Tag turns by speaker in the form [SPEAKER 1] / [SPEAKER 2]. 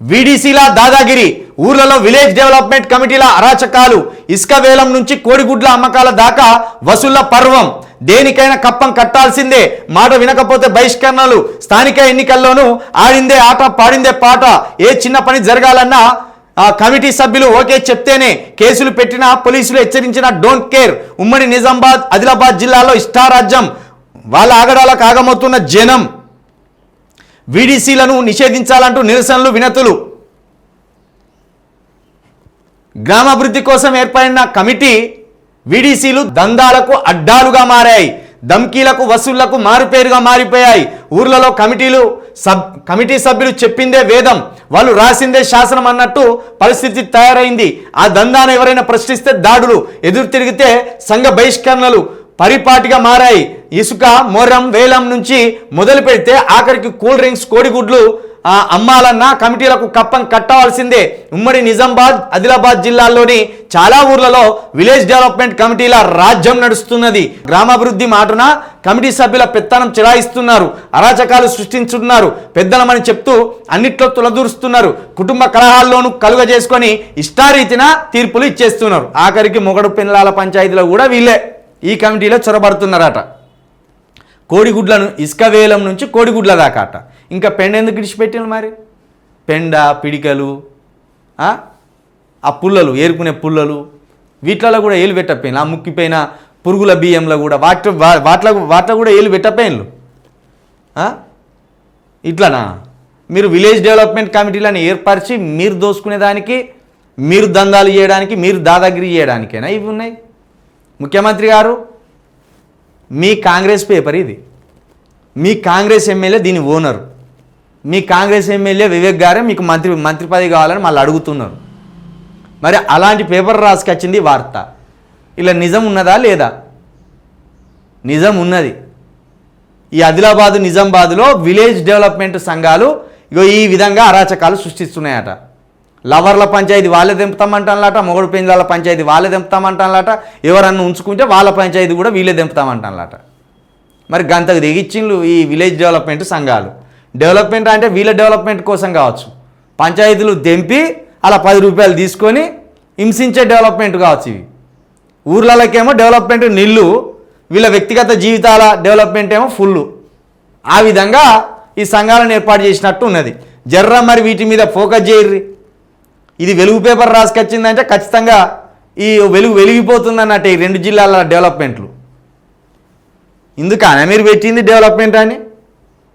[SPEAKER 1] వీడీసీల దాదాగిరి ఊర్లలో village development కమిటీల అరాచకాలు ఇసుక వేలం నుంచి కోడిగుడ్ల అమ్మకాల దాకా వసూళ్ళ పర్వం. దేనికైనా కప్పం కట్టాల్సిందే మాట వినకపోతే బహిష్కరణలు స్థానిక ఎన్నికల్లోనూ ఆడిందే ఆట పాడిందే పాట. ఏ చిన్న పని జరగాలన్నా ఆ కమిటీ సభ్యులు ఓకే చెప్తేనే కేసులు పెట్టిన పోలీసులు హెచ్చరించిన డోంట్ కేర్. ఉమ్మడి నిజామాబాద్ ఆదిలాబాద్ జిల్లాలో ఇష్టారాజ్యం వాళ్ళ ఆగడాలకు ఆగమవుతున్న జనం. వీడీసీలను నిషేధించాలంటూ నిరసనలు వినతులు. గ్రామాభివృద్ధి కోసం ఏర్పడిన కమిటీ వీడీసీలు దందాలకు అడ్డాలుగా మారాయి. ధమ్కీలకు వసూళ్ళకు మారుపేరుగా మారిపోయాయి. ఊర్లలో కమిటీలు సబ్ కమిటీ సభ్యులు చెప్పిందే వేదం. వాళ్ళు రాసిందే శాసనం అన్నట్టు పరిస్థితి తయారైంది. ఆ దందాను ఎవరైనా ప్రశ్నిస్తే దాడులు ఎదురు తిరిగితే సంఘ బహిష్కరణలు పరిపాటిగా మారాయి. ఇసుక మొరం వేలం నుంచి మొదలు పెడితే ఆఖరికి కూల్ డ్రింక్స్ కోడిగుడ్లు అమ్మాలన్నా కమిటీలకు కప్పం కట్టవలసిందే. ఉమ్మడి నిజామాబాద్ ఆదిలాబాద్ జిల్లాల్లోని చాలా ఊర్లలో విలేజ్ డెవలప్మెంట్ కమిటీల రాజ్యం నడుస్తున్నది. గ్రామాభివృద్ధి మాటున కమిటీ సభ్యుల పెత్తనం చెలాయిస్తున్నారు. అరాచకాలు సృష్టించున్నారు పెద్దలమని చెప్తూ అన్నిట్లో తులదూరుస్తున్నారు. కుటుంబ కలహాల్లోనూ కలుగ చేసుకొని ఇష్టారీతిన తీర్పులు ఇచ్చేస్తున్నారు. ఆఖరికి మొగడు పిల్లల పంచాయతీలో కూడా వీళ్ళే ఈ కమిటీలో చొరబడుతున్నారట. కోడిగుడ్లను ఇసుక వేలం నుంచి కోడిగుడ్ల దాకా అట ఇంకా పెండ ఎందుకు ఇడిచిపెట్టిన మరి? పెండ పిడికలు ఆ? పుల్లలు ఏరుకునే పుల్లలు వీటిలలో కూడా ఏలు పెట్టపోయిన ఆ ముక్కిపోయిన పురుగుల బియ్యంలో కూడా వాటి వా- వాటిలో వాటిలో కూడా ఏలు పెట్టపోయిన్లు ఇట్లానా? మీరు విలేజ్ డెవలప్మెంట్ కమిటీలను ఏర్పరిచి మీరు దోసుకునేదానికి మీరు దందాలు చేయడానికి మీరు దాదాగిరి చేయడానికేనా ఇవి ఉన్నాయి? ముఖ్యమంత్రి గారు మీ కాంగ్రెస్ పేపర్ ఇది. మీ కాంగ్రెస్ ఎమ్మెల్యే దీని ఓనర్. మీ కాంగ్రెస్ ఎమ్మెల్యే వివేక్ గారే మీకు మంత్రి మంత్రి పదవి కావాలని మళ్ళీ అడుగుతున్నారు. మరి అలాంటి పేపర్ రాసుకొచ్చింది వార్త. ఇలా నిజం ఉన్నదా లేదా? నిజం ఉన్నది. ఈ ఆదిలాబాదు నిజామాబాద్లో విలేజ్ డెవలప్మెంట్ సంఘాలు ఇగో ఈ విధంగా అరాచకాలు సృష్టిస్తున్నాయట. లవర్ల పంచాయతీ వాళ్ళే దింపుతామంటానలాట మొగుడు పెంజాల పంచాయతీ వాళ్ళే దింపుతామంటానలాట ఎవరన్నా ఉంచుకుంటే వాళ్ళ పంచాయతీ కూడా వీళ్ళే దింపుతామంటానలాట మరి గంతకు దిగిచ్చిండ్లు ఈ విలేజ్ డెవలప్మెంట్ సంఘాలు. డెవలప్మెంట్ అంటే వీళ్ళ డెవలప్మెంట్ కోసం కావచ్చు. పంచాయతీలు దెంపి అలా పది రూపాయలు తీసుకొని హింసించే డెవలప్మెంట్ కావచ్చు ఇవి. ఊర్లలోకేమో డెవలప్మెంట్ నిల్లు వీళ్ళ వ్యక్తిగత జీవితాల డెవలప్మెంట్ ఏమో ఫుల్ ఆ విధంగా ఈ సంఘాలను ఏర్పాటు చేసినట్టు ఉన్నది. జర్ర మరి వీటి మీద ఫోకస్ చేయర్రి. ఇది వెలుగు పేపర్ రాసుకొచ్చిందంటే ఖచ్చితంగా ఈ వెలుగు వెలిగిపోతుంది అన్నట్టు ఈ రెండు జిల్లాల డెవలప్మెంట్లు ఇందుకనే మీరు పెట్టింది డెవలప్మెంట్ అని?